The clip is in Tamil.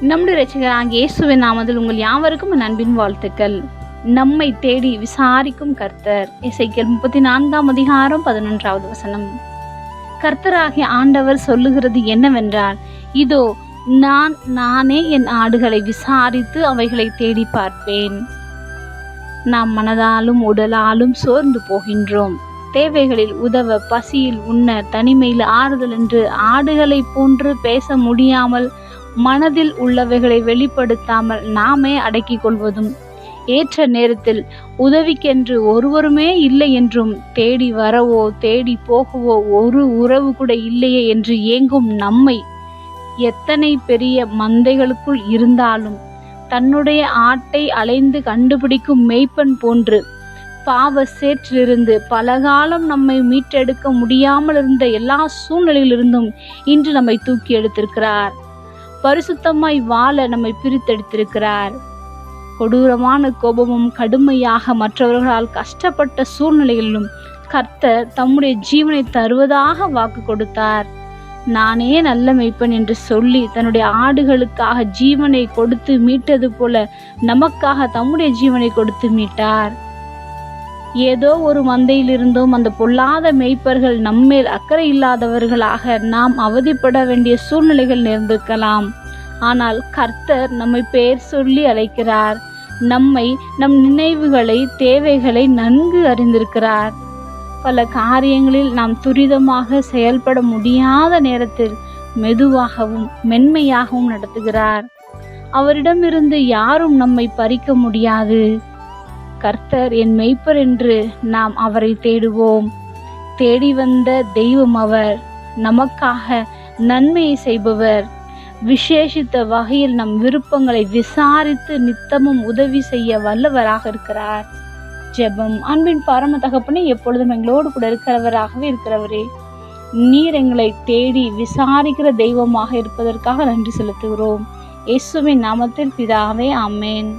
நம்முடைய ரசிகராக இயேசுவின் நாமதில் உங்கள் யாவருக்கும் நண்பின் அன்பின் வாழ்த்துக்கள். நம்மை தேடி விசாரிக்கும் கர்த்தர். இசைக்கல் முப்பத்தி நான்காம் அதிகாரம் பதினொன்றாவது வசனம். கர்த்தராகிய ஆண்டவர் சொல்லுகிறது என்னவென்றால் இதோ நான் நானே என் ஆடுகளை விசாரித்து அவைகளை தேடி பார்ப்பேன். நாம் மனதாலும் உடலாலும் சோர்ந்து போகின்றோம். தேவைகளில் உதவ பசியில் உண்ண தனிமையில் ஆறுதல் என்று ஆடுகளைப் போன்று பேச முடியாமல் மனதில் உள்ளவைகளை வெளிப்படுத்தாமல் நாமே அடக்கிக் கொள்வதும் ஏற்ற நேரத்தில் உதவிக்கென்று ஒருவருமே இல்லை என்றும் தேடி வரவோ தேடி போகவோ ஒரு உறவு கூட இல்லையே என்று ஏங்கும் நம்மை எத்தனை பெரிய மந்தைகளுக்குள் இருந்தாலும் தன்னுடைய ஆட்டை அலைந்து கண்டுபிடிக்கும் மெய்ப்பன் போன்று பாவ சேற்றிலிருந்து பலகாலம் நம்மை மீட்டெடுக்க முடியாமல் இருந்த எல்லா சூழ்நிலையிலிருந்தும் இன்று நம்மை தூக்கி எடுத்திருக்கிறார். பரிசுத்தமாய் வாழ நம்மை பிரித்தெடுத்திருக்கிறார். கொடூரமான கோபமும் கடுமையாக மற்றவர்களால் கஷ்டப்பட்ட சூழ்நிலைகளிலும் கர்த்தர் தம்முடைய ஜீவனை தருவதாக வாக்கு கொடுத்தார். நானே நல்ல மெய்ப்பன் என்று சொல்லி தன்னுடைய ஆடுகளுக்காக ஜீவனை கொடுத்து மீட்டது போல நமக்காக தம்முடைய ஜீவனை கொடுத்து மீட்டார். ஏதோ ஒரு மந்தையிலிருந்தும் அந்த பொல்லாத மெய்ப்பர்கள் நம்மேல் அக்கறை இல்லாதவர்களாக நாம் அவதிப்பட வேண்டிய சூழ்நிலைகள் நேர்ந்திருக்கலாம். ஆனால் கர்த்தர் நம்மை பெயர் சொல்லி அழைக்கிறார். நம்மை நம் நினைவுகளை தேவைகளை நன்கு அறிந்திருக்கிறார். பல காரியங்களில் நாம் துரிதமாக செயல்பட முடியாத நேரத்தில் மெதுவாகவும் மென்மையாகவும் நடத்துகிறார். அவரிடமிருந்து யாரும் நம்மை பறிக்க முடியாது. கர்த்தர் என் மெய்ப்பர் என்று நாம் அவரை தேடுவோம். தேடி வந்த தெய்வம் அவர். நமக்காக நன்மையை செய்பவர். விசேஷித்த வகையில் நம் விருப்பங்களை விசாரித்து நித்தமும் உதவி செய்ய வல்லவராக இருக்கிறார். ஜெபம் அன்பின் பரம தகப்பனே எப்பொழுதும் எங்களோடு கூட இருக்கிறவராகவே இருக்கிறவரே நீர் எங்களை தேடி விசாரிக்கிற தெய்வமாக இருப்பதற்காக நன்றி செலுத்துகிறோம். இயேசுவின் நாமத்தில் பிதாவே அம்மேன்